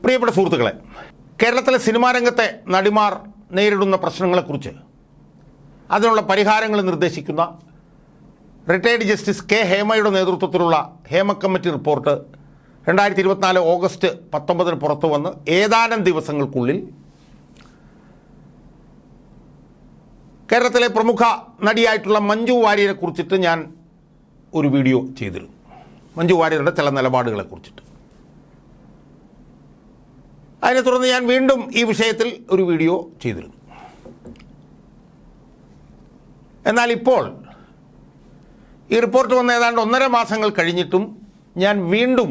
പ്രിയപ്പെട്ട സുഹൃത്തുക്കളെ കേരളത്തിലെ സിനിമാ രംഗത്തെ നടിമാർ നേരിടുന്ന പ്രശ്നങ്ങളെക്കുറിച്ച് അതിനുള്ള പരിഹാരങ്ങൾ നിർദ്ദേശിക്കുന്ന റിട്ടയർഡ് ജസ്റ്റിസ് കെ ഹേമയുടെ നേതൃത്വത്തിലുള്ള ഹേമ കമ്മിറ്റി റിപ്പോർട്ട് രണ്ടായിരത്തി ഇരുപത്തിനാല് ഓഗസ്റ്റ് പത്തൊമ്പതിന് പുറത്തു വന്ന് ഏതാനും ദിവസങ്ങൾക്കുള്ളിൽ കേരളത്തിലെ പ്രമുഖ നടിയായിട്ടുള്ള മഞ്ജു വാര്യരെ കുറിച്ചിട്ട് ഞാൻ ഒരു വീഡിയോ ചെയ്തിരുന്നു. മഞ്ജു വാര്യരുടെ ചില നിലപാടുകളെ കുറിച്ചിട്ട്. അതിനെ തുടർന്ന് ഞാൻ വീണ്ടും ഈ വിഷയത്തിൽ ഒരു വീഡിയോ ചെയ്തിരുന്നു. എന്നാൽ ഇപ്പോൾ ഈ റിപ്പോർട്ട് വന്ന ഏതാണ്ട് ഒന്നര മാസങ്ങൾ കഴിഞ്ഞിട്ടും ഞാൻ വീണ്ടും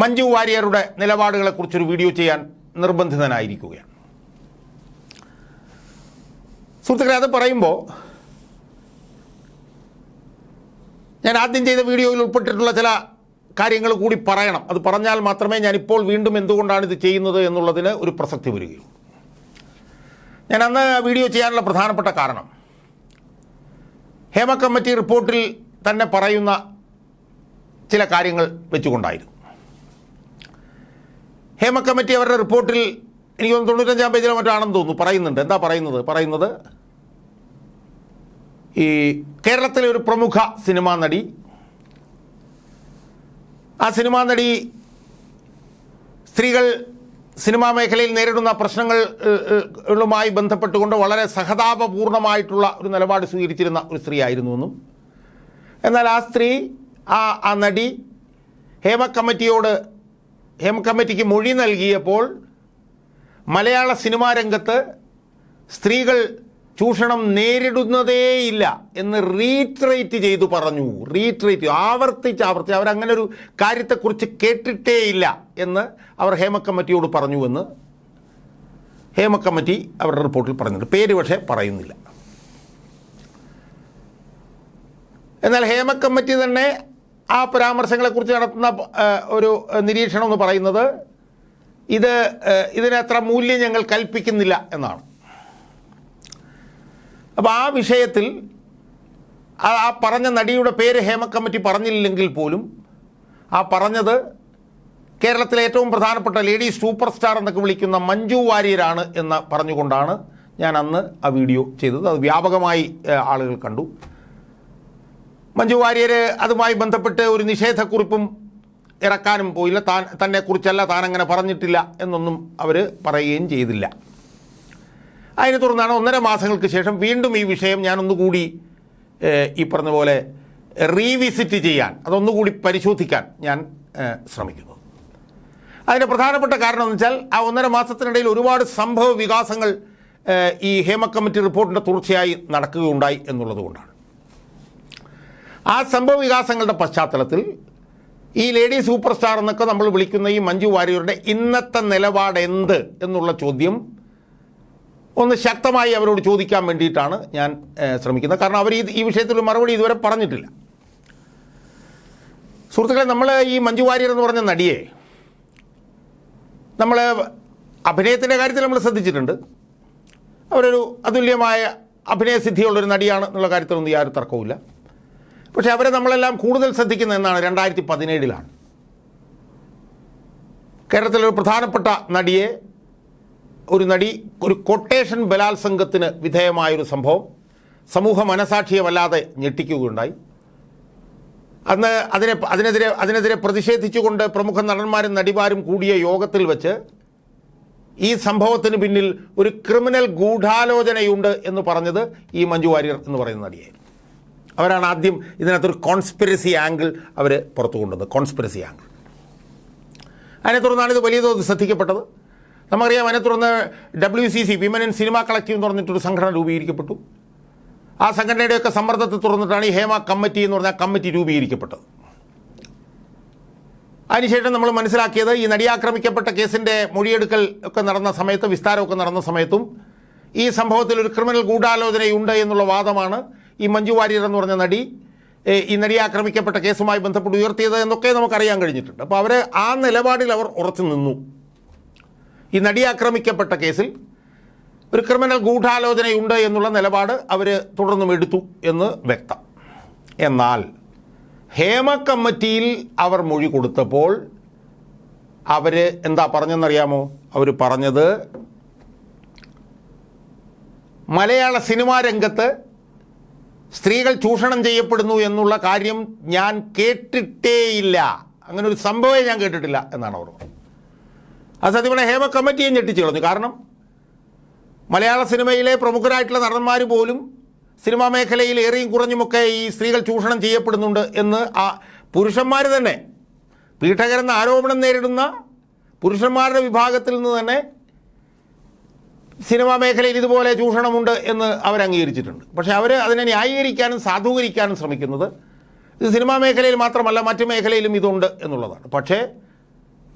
മഞ്ജു വാര്യരുടെ നിലപാടുകളെക്കുറിച്ചൊരു വീഡിയോ ചെയ്യാൻ നിർബന്ധിതനായിരിക്കുകയാണ്. സുഹൃത്തുക്കളെ അത് പറയുമ്പോൾ ഞാൻ ആദ്യം ചെയ്ത വീഡിയോയിൽ ഉൾപ്പെട്ടിട്ടുള്ള ചില കാര്യങ്ങൾ കൂടി പറയണം. അത് പറഞ്ഞാൽ മാത്രമേ ഞാനിപ്പോൾ വീണ്ടും എന്തുകൊണ്ടാണ് ഇത് ചെയ്യുന്നത് എന്നുള്ളതിന് ഒരു പ്രസക്തി വരികയുള്ളൂ. ഞാൻ അന്ന് വീഡിയോ ചെയ്യാനുള്ള പ്രധാനപ്പെട്ട കാരണം ഹേമ കമ്മിറ്റി റിപ്പോർട്ടിൽ തന്നെ പറയുന്ന ചില കാര്യങ്ങൾ വെച്ചുകൊണ്ടായിരുന്നു. ഹേമ കമ്മിറ്റി അവരുടെ റിപ്പോർട്ടിൽ എനിക്ക് തൊണ്ണൂറ്റഞ്ചാം പേജിലോ മറ്റാണെന്ന് തോന്നുന്നു. പറയുന്നുണ്ട്. എന്താ പറയുന്നത്? പറയുന്നത് ഈ കേരളത്തിലെ ഒരു പ്രമുഖ സിനിമാ നടി ആ സിനിമാ നടി സ്ത്രീകൾ സിനിമാ മേഖലയിൽ നേരിടുന്ന പ്രശ്നങ്ങളുമായി ബന്ധപ്പെട്ടുകൊണ്ട് വളരെ സഹതാപപൂർണമായിട്ടുള്ള ഒരു നിലപാട് സ്വീകരിച്ചിരുന്ന ഒരു സ്ത്രീ ആയിരുന്നുവെന്നും എന്നാൽ ആ സ്ത്രീ ആ ആ നടി ഹേമ കമ്മിറ്റിയോട് ഹേമ കമ്മിറ്റിക്ക് മൊഴി നൽകിയപ്പോൾ മലയാള സിനിമാ രംഗത്ത് സ്ത്രീകൾ ചൂഷണം നേരിടുന്നതേയില്ല എന്ന് റീട്രേറ്റ് ചെയ്തു പറഞ്ഞു. റീട്രേറ്റ് ആവർത്തിച്ച് ആവർത്തിച്ച്. അവരങ്ങനെ ഒരു കാര്യത്തെക്കുറിച്ച് കേട്ടിട്ടേയില്ല എന്ന് അവർ ഹേമ കമ്മിറ്റിയോട് പറഞ്ഞു എന്ന് ഹേമ കമ്മിറ്റി അവരുടെ റിപ്പോർട്ടിൽ പറഞ്ഞിട്ടുണ്ട്. പേര് പക്ഷേ പറയുന്നില്ല. എന്നാൽ ഹേമ കമ്മിറ്റി തന്നെ ആ പരാമർശങ്ങളെക്കുറിച്ച് നടത്തുന്ന ഒരു നിരീക്ഷണം എന്ന് പറയുന്നത് ഇത് ഇതിനത്ര മൂല്യം ഞങ്ങൾ കൽപ്പിക്കുന്നില്ല എന്നാണ്. അപ്പോൾ ആ വിഷയത്തിൽ ആ പറഞ്ഞ നടിയുടെ പേര് ഹേമ കമ്മിറ്റി പറഞ്ഞില്ലെങ്കിൽ പോലും ആ പറഞ്ഞത് കേരളത്തിലെ ഏറ്റവും പ്രധാനപ്പെട്ട ലേഡി സൂപ്പർ സ്റ്റാർ എന്നൊക്കെ വിളിക്കുന്ന മഞ്ജു വാര്യരാണ് എന്ന് പറഞ്ഞുകൊണ്ടാണ് ഞാൻ അന്ന് ആ വീഡിയോ ചെയ്തത്. അത് വ്യാപകമായി ആളുകൾ കണ്ടു. മഞ്ജു വാര്യർ അതുമായി ബന്ധപ്പെട്ട് ഒരു നിഷേധക്കുറിപ്പും ഇറക്കാനും പോയില്ല. താൻ തന്നെക്കുറിച്ചല്ല താൻ അങ്ങനെ പറഞ്ഞിട്ടില്ല എന്നൊന്നും അവർ പറയുകയും ചെയ്തില്ല. അതിനെ തുടർന്നാണ് ഒന്നര മാസങ്ങൾക്ക് ശേഷം വീണ്ടും ഈ വിഷയം ഞാനൊന്നുകൂടി ഈ പറഞ്ഞ പോലെ റീവിസിറ്റ് ചെയ്യാൻ അതൊന്നുകൂടി പരിശോധിക്കാൻ ഞാൻ ശ്രമിക്കുന്നു. അതിന്റെ പ്രധാനപ്പെട്ട കാരണം എന്ന് വെച്ചാൽ ആ ഒന്നര മാസത്തിനിടയിൽ ഒരുപാട് സംഭവ വികാസങ്ങൾ ഈ ഹേമ കമ്മിറ്റി റിപ്പോർട്ടിന്റെ തുടർച്ചയായി നടക്കുകയുണ്ടായി എന്നുള്ളത് കൊണ്ടാണ്. ആ സംഭവ വികാസങ്ങളുടെ പശ്ചാത്തലത്തിൽ ഈ ലേഡി സൂപ്പർ സ്റ്റാർ എന്നൊക്കെ നമ്മൾ വിളിക്കുന്ന ഈ മഞ്ജു വാര്യരുടെ ഇന്നത്തെ നിലപാട് എന്ത് എന്നുള്ള ചോദ്യം ഒന്ന് ശക്തമായി അവരോട് ചോദിക്കാൻ വേണ്ടിയിട്ടാണ് ഞാൻ ശ്രമിക്കുന്നത്. കാരണം അവർ ഈ വിഷയത്തിൽ മറുപടി ഇതുവരെ പറഞ്ഞിട്ടില്ല. സുഹൃത്തുക്കളെ നമ്മൾ ഈ മഞ്ജു വാര്യർ എന്ന് പറഞ്ഞ നടിയെ നമ്മൾ അഭിനയത്തിന്റെ കാര്യത്തിൽ നമ്മൾ ശ്രദ്ധിച്ചിട്ടുണ്ട്. അവരൊരു അതുല്യമായ അഭിനയസിദ്ധിയുള്ളൊരു നടിയാണ് എന്നുള്ള കാര്യത്തിലൊന്നും യാതൊരു തർക്കവുമില്ല. പക്ഷേ അവരെ നമ്മളെല്ലാം കൂടുതൽ ശ്രദ്ധിക്കുന്ന എന്നാണ് രണ്ടായിരത്തി പതിനേഴിലാണ്. കേരളത്തിലെ ഒരു പ്രധാനപ്പെട്ട നടിയെ ഒരു നടി ഒരു കൊട്ടേഷൻ ബലാത്സംഗത്തിന് വിധേയമായൊരു സംഭവം സമൂഹ മനസാക്ഷിയെ വല്ലാതെ ഞെട്ടിക്കുകയുണ്ടായി. അന്ന് അതിനെ അതിനെതിരെ അതിനെതിരെ പ്രതിഷേധിച്ചുകൊണ്ട് പ്രമുഖ നടന്മാരും നടിമാരും കൂടിയ യോഗത്തിൽ വെച്ച് ഈ സംഭവത്തിന് പിന്നിൽ ഒരു ക്രിമിനൽ ഗൂഢാലോചനയുണ്ട് എന്ന് പറഞ്ഞത് ഈ മഞ്ജു വാര്യർ എന്ന് പറയുന്ന നടിയായിരുന്നു. അവരാണ് ആദ്യം ഇതിനകത്തൊരു കോൺസ്പിരസി ആംഗിൾ അവർ പുറത്തു കൊണ്ടുവന്നത് കോൺസ്പിരസി ആംഗിൾ അതിനെ തുടർന്നാണ് ഇത് വലിയ തോതിൽ ശ്രദ്ധിക്കപ്പെട്ടത്. നമുക്കറിയാം അതിനെ തുടർന്ന് W C C women in cinema collective എന്ന് പറഞ്ഞിട്ടൊരു സംഘടന രൂപീകരിക്കപ്പെട്ടു. ആ സംഘടനയുടെയൊക്കെ സമ്മർദ്ദത്തെ തുറന്നിട്ടാണ് ഈ ഹേമ കമ്മിറ്റി എന്ന് പറഞ്ഞ കമ്മിറ്റി രൂപീകരിക്കപ്പെട്ടത്. അതിനുശേഷം നമ്മൾ മനസ്സിലാക്കിയത് ഈ നടിയാക്രമിക്കപ്പെട്ട കേസിന്റെ മൊഴിയെടുക്കൽ ഒക്കെ നടന്ന സമയത്ത് വിസ്താരമൊക്കെ നടന്ന സമയത്തും ഈ സംഭവത്തിൽ ഒരു ക്രിമിനൽ ഗൂഢാലോചനയുണ്ട് എന്നുള്ള വാദമാണ് ഈ മഞ്ജു വാര്യർ എന്ന് പറഞ്ഞ നടി ഈ നടി ആക്രമിക്കപ്പെട്ട കേസുമായി ബന്ധപ്പെട്ട് ഉയർത്തിയത് എന്നൊക്കെ നമുക്കറിയാൻ കഴിഞ്ഞിട്ടുണ്ട്. അപ്പോൾ അവർ ആ നിലപാടിൽ അവർ ഉറച്ചു നിന്നു. ഈ നടി ആക്രമിക്കപ്പെട്ട കേസിൽ ഒരു ക്രിമിനൽ ഗൂഢാലോചനയുണ്ട് എന്നുള്ള നിലപാട് അവർ തുടർന്നും എടുത്തു എന്ന് വ്യക്തം. എന്നാൽ ഹേമ കമ്മിറ്റിയിൽ അവർ മൊഴി കൊടുത്തപ്പോൾ അവർ എന്താ പറഞ്ഞെന്നറിയാമോ? അവർ പറഞ്ഞത് മലയാള സിനിമാ രംഗത്ത് സ്ത്രീകൾ ചൂഷണം ചെയ്യപ്പെടുന്നു എന്നുള്ള കാര്യം ഞാൻ കേട്ടിട്ടേയില്ല. അങ്ങനെ ഒരു സംഭവമേ ഞാൻ കേട്ടിട്ടില്ല എന്നാണ് അവർ പറഞ്ഞത്. അത് സത്യം പറഞ്ഞാൽ ഹേമ കമ്മിറ്റിയെ ഞെട്ടിച്ചു കളഞ്ഞു. കാരണം മലയാള സിനിമയിലെ പ്രമുഖരായിട്ടുള്ള നടന്മാർ പോലും സിനിമാ മേഖലയിൽ ഏറെയും കുറഞ്ഞുമൊക്കെ ഈ സ്ത്രീകൾ ചൂഷണം ചെയ്യപ്പെടുന്നുണ്ട് എന്ന് ആ പുരുഷന്മാർ തന്നെ പീഠകരെന്ന ആരോപണം നേരിടുന്ന പുരുഷന്മാരുടെ വിഭാഗത്തിൽ നിന്ന് തന്നെ സിനിമാ മേഖലയിൽ ഇതുപോലെ ചൂഷണമുണ്ട് എന്ന് അവർ അംഗീകരിച്ചിട്ടുണ്ട്. പക്ഷേ അവർ അതിനെ ന്യായീകരിക്കാനും സാധൂകരിക്കാനും ശ്രമിക്കുന്നത് ഇത് സിനിമാ മേഖലയിൽ മാത്രമല്ല മറ്റു മേഖലയിലും ഇതുണ്ട് എന്നുള്ളതാണ്. പക്ഷേ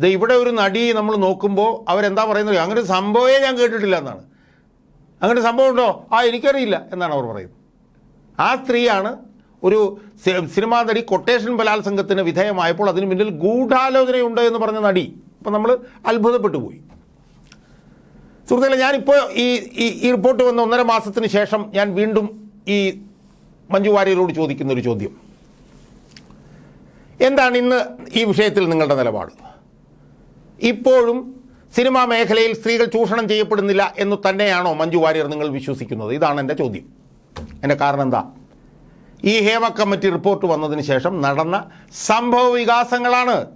ഇത് ഇവിടെ ഒരു നടി നമ്മൾ നോക്കുമ്പോൾ അവരെന്താ പറയുന്നത്? അങ്ങനെ സംഭവമേ ഞാൻ കേട്ടിട്ടില്ല എന്നാണ്. അങ്ങനെ സംഭവം ഉണ്ടോ? ആ എനിക്കറിയില്ല എന്നാണ് അവർ പറയുന്നത്. ആ സ്ത്രീയാണ് ഒരു സിനിമാ നടി കൊട്ടേഷൻ ബലാത്സംഗത്തിന് വിധേയമായപ്പോൾ അതിന് പിന്നിൽ ഗൂഢാലോചനയുണ്ട് എന്ന് പറഞ്ഞ നടി. അപ്പം നമ്മൾ അത്ഭുതപ്പെട്ടു പോയി. സുഹൃത്തുക്കളെ ഞാനിപ്പോൾ ഈ ഈ റിപ്പോർട്ട് വന്ന ഒന്നര മാസത്തിന് ശേഷം ഞാൻ വീണ്ടും ഈ മഞ്ജു വാര്യരോട് ചോദിക്കുന്ന ഒരു ചോദ്യം. എന്താണ് ഇന്ന് ഈ വിഷയത്തിൽ നിങ്ങളുടെ നിലപാട്? ഇപ്പോഴും സിനിമാ മേഖലയിൽ സ്ത്രീകൾ ചൂഷണം ചെയ്യപ്പെടുന്നില്ല എന്ന് തന്നെയാണോ മഞ്ജു വാര്യർ നിങ്ങൾ വിശ്വസിക്കുന്നത്? ഇതാണ് എന്റെ ചോദ്യം. എന്റെ കാരണം എന്താ? ഈ ഹേമ കമ്മിറ്റി റിപ്പോർട്ട് വന്നതിന് ശേഷം നടന്ന സംഭവ വികാസങ്ങളാണ്.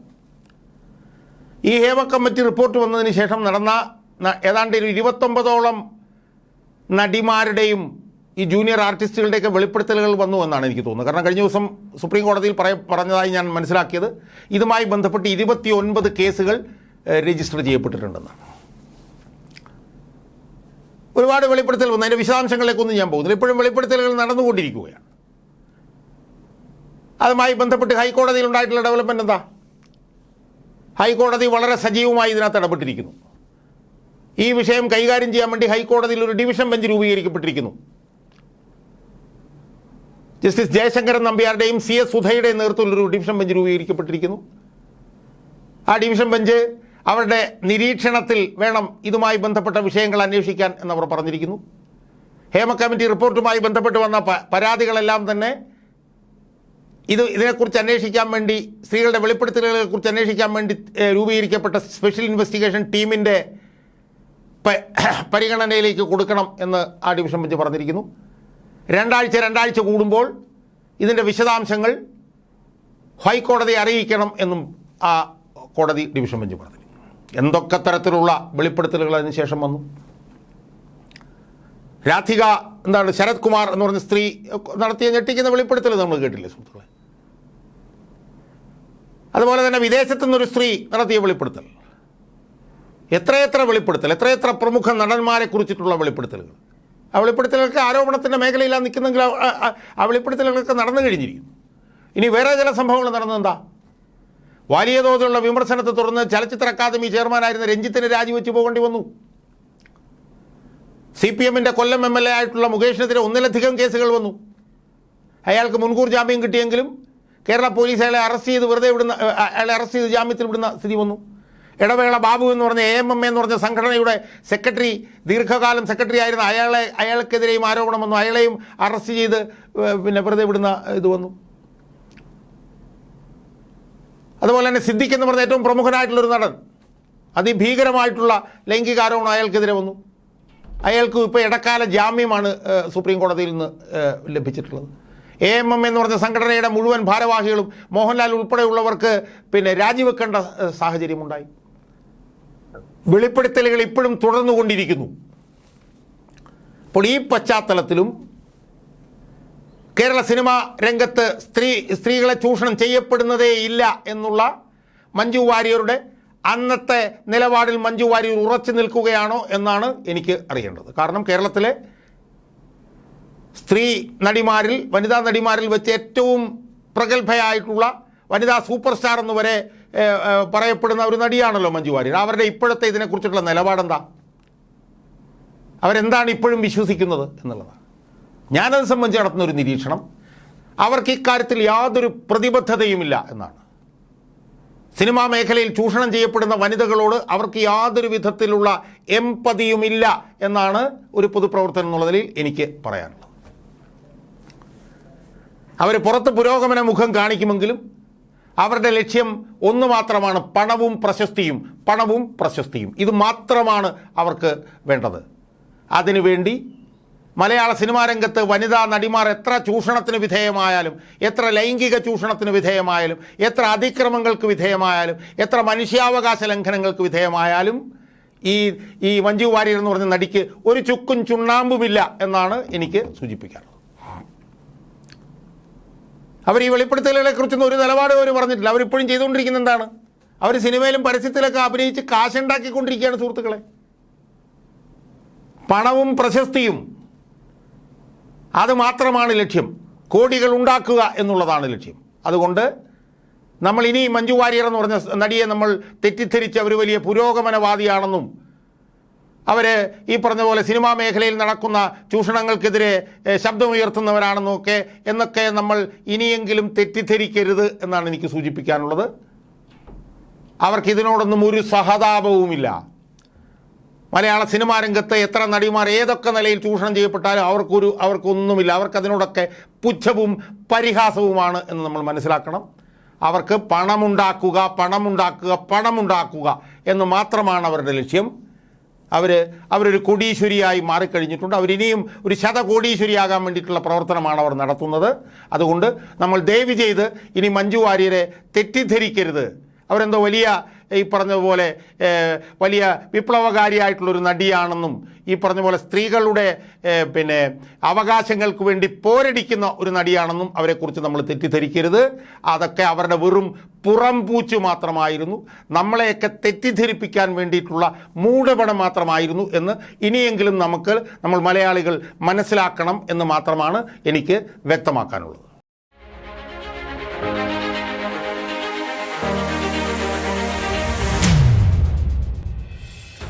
ഈ ഹേമ കമ്മിറ്റി റിപ്പോർട്ട് വന്നതിന് ശേഷം നടന്ന ഏതാണ്ട് ഒരു ഇരുപത്തൊമ്പതോളം നടിമാരുടെയും ഈ ജൂനിയർ ആർട്ടിസ്റ്റുകളുടെയൊക്കെ വെളിപ്പെടുത്തലുകൾ വന്നു എന്നാണ് എനിക്ക് തോന്നുന്നത്. കാരണം കഴിഞ്ഞ ദിവസം സുപ്രീം കോടതിയിൽ പറയ പറഞ്ഞതായി ഞാൻ മനസ്സിലാക്കിയത്. ഇതുമായി ബന്ധപ്പെട്ട് ഇരുപത്തി ഒൻപത് കേസുകൾ രജിസ്റ്റർ ചെയ്യപ്പെട്ടിട്ടുണ്ടെന്നാണ് ഒരുപാട് വെളിപ്പെടുത്തൽ വന്നു. അതിന്റെ വിശദാംശങ്ങളിലേക്കൊന്നും ഞാൻ പോകുന്നില്ല. ഇപ്പോഴും വെളിപ്പെടുത്തലുകൾ നടന്നുകൊണ്ടിരിക്കുകയാണ്. അതുമായി ബന്ധപ്പെട്ട് ഹൈക്കോടതിയിൽ ഉണ്ടായിട്ടുള്ള ഡെവലപ്മെന്റ് എന്താ? ഹൈക്കോടതി വളരെ സജീവമായി ഇതിനകത്ത് ഇടപെട്ടിരിക്കുന്നു. ഈ വിഷയം കൈകാര്യം ചെയ്യാൻ വേണ്ടി ഹൈക്കോടതിയിൽ ഒരു ഡിവിഷൻ ബെഞ്ച് രൂപീകരിക്കപ്പെട്ടിരിക്കുന്നു. ജസ്റ്റിസ് ജയശങ്കരൻ നമ്പ്യാരുടെയും സി എസ് സുധയുടെയും നേതൃത്വത്തിൽ ഒരു ഡിവിഷൻ ബെഞ്ച് രൂപീകരിക്കപ്പെട്ടിരിക്കുന്നു. ആ ഡിവിഷൻ ബെഞ്ച് അവരുടെ നിരീക്ഷണത്തിൽ വേണം ഇതുമായി ബന്ധപ്പെട്ട വിഷയങ്ങൾ അന്വേഷിക്കാൻ എന്നവർ പറഞ്ഞിരിക്കുന്നു. ഹേമ കമ്മിറ്റി റിപ്പോർട്ടുമായി ബന്ധപ്പെട്ട് വന്ന പരാതികളെല്ലാം തന്നെ ഇത് ഇതിനെക്കുറിച്ച് അന്വേഷിക്കാൻ വേണ്ടി സ്ത്രീകളുടെ വെളിപ്പെടുത്തലുകളെ കുറിച്ച് അന്വേഷിക്കാൻ വേണ്ടി രൂപീകരിക്കപ്പെട്ട സ്പെഷ്യൽ ഇൻവെസ്റ്റിഗേഷൻ ടീമിന്റെ പരിഗണനയിലേക്ക് കൊടുക്കണം എന്ന് ആ ഡിവിഷൻ ബെഞ്ച് പറഞ്ഞിരിക്കുന്നു. രണ്ടാഴ്ച രണ്ടാഴ്ച കൂടുമ്പോൾ ഇതിന്റെ വിശദാംശങ്ങൾ ഹൈക്കോടതിയെ അറിയിക്കണം എന്നും ആ കോടതി ഡിവിഷൻ ബെഞ്ച് പറഞ്ഞു. എന്തൊക്കെ തരത്തിലുള്ള വെളിപ്പെടുത്തലുകൾ അതിനുശേഷം വന്നു? രാധിക എന്താണ് ശരത് കുമാർ എന്ന് പറഞ്ഞ സ്ത്രീ നടത്തിയ ഞെട്ടിക്കുന്ന വെളിപ്പെടുത്തൽ നമ്മൾ കേട്ടില്ലേ സുഹൃത്തുക്കളെ? അതുപോലെ തന്നെ വിദേശത്തു നിന്നൊരു സ്ത്രീ നടത്തിയ വെളിപ്പെടുത്തൽ. എത്രയെത്ര വെളിപ്പെടുത്തൽ എത്രയെത്ര പ്രമുഖ നടന്മാരെ കുറിച്ചിട്ടുള്ള വെളിപ്പെടുത്തലുകൾ? ആ വെളിപ്പെടുത്തലുകൾക്ക് ആരോപണത്തിന്റെ മേഖലയിലാണ് നിൽക്കുന്നെങ്കിൽ ആ- വെളിപ്പെടുത്തലുകളൊക്കെ നടന്നു കഴിഞ്ഞിരിക്കുന്നു. ഇനി വേറെ ചില സംഭവങ്ങൾ നടന്നെന്താ വലിയ തോതിലുള്ള വിമർശനത്തെ തുടർന്ന് ചലച്ചിത്ര അക്കാദമി ചെയർമാനായിരുന്ന രഞ്ജിത്തിന് രാജിവെച്ച് പോകേണ്ടി വന്നു. സി പി എമ്മിന്റെ കൊല്ലം എം എൽ എ ആയിട്ടുള്ള മുകേഷിനെതിരെ ഒന്നിലധികം കേസുകൾ വന്നു. അയാൾക്ക് മുൻകൂർ ജാമ്യം കിട്ടിയെങ്കിലും കേരള പോലീസ് അയാളെ അറസ്റ്റ് ചെയ്ത് വെറുതെ വിടുന്ന അയാളെ അറസ്റ്റ് ചെയ്ത് ജാമ്യത്തിൽ വിടുന്ന സ്ഥിതി വന്നു. ഇടവേള ബാബു എന്ന് പറഞ്ഞ എ എം എം എന്ന് പറഞ്ഞ സംഘടനയുടെ സെക്രട്ടറി ദീർഘകാലം സെക്രട്ടറി ആയിരുന്ന അയാളെ അയാൾക്കെതിരെയും ആരോപണം വന്നു. അയാളെയും അറസ്റ്റ് ചെയ്ത് പിന്നെ വെറുതെ വിടുന്ന ഇത് വന്നു. അതുപോലെ തന്നെ സിദ്ദിഖ് എന്ന് പറഞ്ഞ ഏറ്റവും പ്രമുഖനായിട്ടുള്ളൊരു നടൻ. അതിഭീകരമായിട്ടുള്ള ലൈംഗിക ആരോപണം അയാൾക്കെതിരെ വന്നു. അയാൾക്ക് ഇപ്പോൾ ഇടക്കാല ജാമ്യമാണ് സുപ്രീം കോടതിയിൽ നിന്ന് ലഭിച്ചിട്ടുള്ളത്. എ എം എം എന്ന് പറഞ്ഞ സംഘടനയുടെ മുഴുവൻ ഭാരവാഹികളും മോഹൻലാൽ ഉൾപ്പെടെയുള്ളവർക്ക് പിന്നെ രാജിവെക്കേണ്ട സാഹചര്യമുണ്ടായി. വെളിപ്പെടുത്തലുകൾ ഇപ്പോഴും തുടർന്നുകൊണ്ടിരിക്കുന്നു. അപ്പോൾ ഈ പശ്ചാത്തലത്തിലും കേരള സിനിമ രംഗത്ത് സ്ത്രീ സ്ത്രീകളെ ചൂഷണം ചെയ്യപ്പെടുന്നതേ ഇല്ല എന്നുള്ള മഞ്ജു വാര്യരുടെ അന്നത്തെ നിലപാടിൽ മഞ്ജു വാര്യർ ഉറച്ചു നിൽക്കുകയാണോ എന്നാണ് എനിക്ക് അറിയേണ്ടത്. കാരണം കേരളത്തിലെ സ്ത്രീ നടിമാരിൽ വനിതാ നടിമാരിൽ വെച്ച് ഏറ്റവും പ്രഗത്ഭയായിട്ടുള്ള വനിതാ സൂപ്പർ സ്റ്റാർ എന്ന് വരെ പറയപ്പെടുന്ന ഒരു നടിയാണല്ലോ മഞ്ജു വാര്യർ. അവരുടെ ഇപ്പോഴത്തെ ഇതിനെക്കുറിച്ചുള്ള നിലപാടെന്താ? അവരെന്താണ് ഇപ്പോഴും വിശ്വസിക്കുന്നത് എന്നുള്ളതാണ്. ഞാനത് സംബന്ധിച്ച് നടത്തുന്ന ഒരു നിരീക്ഷണം. അവർക്ക് ഇക്കാര്യത്തിൽ യാതൊരു പ്രതിബദ്ധതയുമില്ല എന്നാണ്. സിനിമാ മേഖലയിൽ ചൂഷണം ചെയ്യപ്പെടുന്ന വനിതകളോട് അവർക്ക് യാതൊരു വിധത്തിലുള്ള എംപതിയുമില്ല എന്നാണ് ഒരു പൊതുപ്രവർത്തനം എന്നുള്ള നിലയിൽ എനിക്ക് പറയാനുള്ളത്. അവർ പുറത്ത് പുരോഗമന മുഖം കാണിക്കുമെങ്കിലും അവരുടെ ലക്ഷ്യം ഒന്ന് മാത്രമാണ് പണവും പ്രശസ്തിയും പണവും പ്രശസ്തിയും. ഇത് മാത്രമാണ് അവർക്ക് വേണ്ടത്. അതിനുവേണ്ടി മലയാള സിനിമാ രംഗത്ത് വനിതാ നടിമാർ എത്ര ചൂഷണത്തിന് വിധേയമായാലും എത്ര ലൈംഗിക ചൂഷണത്തിന് വിധേയമായാലും എത്ര അതിക്രമങ്ങൾക്ക് വിധേയമായാലും എത്ര മനുഷ്യാവകാശ ലംഘനങ്ങൾക്ക് വിധേയമായാലും ഈ ഈ മഞ്ജു വാര്യർ എന്ന് പറഞ്ഞ നടിക്ക് ഒരു ചുക്കും ചുണ്ണാമ്പുമില്ല എന്നാണ് എനിക്ക് സൂചിപ്പിക്കാറുള്ളത് അവർ ഈ വെളിപ്പെടുത്തലുകളെ കുറിച്ചൊന്നും ഒരു നിലപാട് അവർ പറഞ്ഞിട്ടില്ല. അവരിപ്പോഴും ചെയ്തുകൊണ്ടിരിക്കുന്ന എന്താണ്? അവർ സിനിമയിലും പരസ്യത്തിലൊക്കെ അഭിനയിച്ച് കാശുണ്ടാക്കിക്കൊണ്ടിരിക്കുകയാണ് സുഹൃത്തുക്കളെ. പണവും പ്രശസ്തിയും അത് മാത്രമാണ് ലക്ഷ്യം. കോടികൾ ഉണ്ടാക്കുക എന്നുള്ളതാണ് ലക്ഷ്യം. അതുകൊണ്ട് നമ്മൾ ഇനി മഞ്ജു വാര്യർ എന്ന് പറഞ്ഞ നടിയെ നമ്മൾ തെറ്റിദ്ധരിച്ച് ഒരു വലിയ പുരോഗമനവാദിയാണെന്നും അവർ ഈ പറഞ്ഞ പോലെ സിനിമാ മേഖലയിൽ നടക്കുന്ന ചൂഷണങ്ങൾക്കെതിരെ ശബ്ദമുയർത്തുന്നവരാണെന്നും ശബ്ദമുയർത്തുന്നവരാണെന്നൊക്കെ എന്നൊക്കെ നമ്മൾ ഇനിയെങ്കിലും തെറ്റിദ്ധരിക്കരുത് എന്നാണ് എനിക്ക് സൂചിപ്പിക്കാനുള്ളത്. അവർക്കിതിനോടൊന്നും ഒരു സഹതാപവുമില്ല. മലയാള സിനിമാ രംഗത്ത് എത്ര നടിമാർ ഏതൊക്കെ നിലയിൽ ചൂഷണം ചെയ്യപ്പെട്ടാലും അവർക്കൊരു അവർക്കൊന്നുമില്ല. അവർക്കതിനോടൊക്കെ പുച്ഛവും പരിഹാസവുമാണ് എന്ന് നമ്മൾ മനസ്സിലാക്കണം. അവർക്ക് പണമുണ്ടാക്കുക പണമുണ്ടാക്കുക പണമുണ്ടാക്കുക എന്ന് മാത്രമാണ് അവരുടെ ലക്ഷ്യം. അവർ അവരൊരു കോടീശ്വരിയായി മാറിക്കഴിഞ്ഞിട്ടുണ്ട്. അവരിനിയും ഒരു ശതകോടീശ്വരിയാകാൻ വേണ്ടിയിട്ടുള്ള പ്രവർത്തനമാണ് അവർ നടത്തുന്നത്. അതുകൊണ്ട് നമ്മൾ ദയവ് ചെയ്ത് ഇനി മഞ്ജു വാര്യരെ തെറ്റിദ്ധരിക്കരുത്. അവരെന്തോ വലിയ ഈ പറഞ്ഞതുപോലെ വലിയ വിപ്ലവകാരിയായിട്ടുള്ളൊരു നടിയാണെന്നും ഈ പറഞ്ഞ പോലെ സ്ത്രീകളുടെ പിന്നെ അവകാശങ്ങൾക്ക് വേണ്ടി പോരടിക്കുന്ന ഒരു നടിയാണെന്നും അവരെക്കുറിച്ച് നമ്മൾ തെറ്റിദ്ധരിക്കരുത്. അതൊക്കെ അവരുടെ വെറും പുറം പൂച്ച് മാത്രമായിരുന്നു. നമ്മളെയൊക്കെ തെറ്റിദ്ധരിപ്പിക്കാൻ വേണ്ടിയിട്ടുള്ള മൂടപടം മാത്രമായിരുന്നു എന്ന് ഇനിയെങ്കിലും നമുക്ക് നമ്മൾ മലയാളികൾ മനസ്സിലാക്കണം എന്ന് മാത്രമാണ് എനിക്ക് വ്യക്തമാക്കാനുള്ളത്.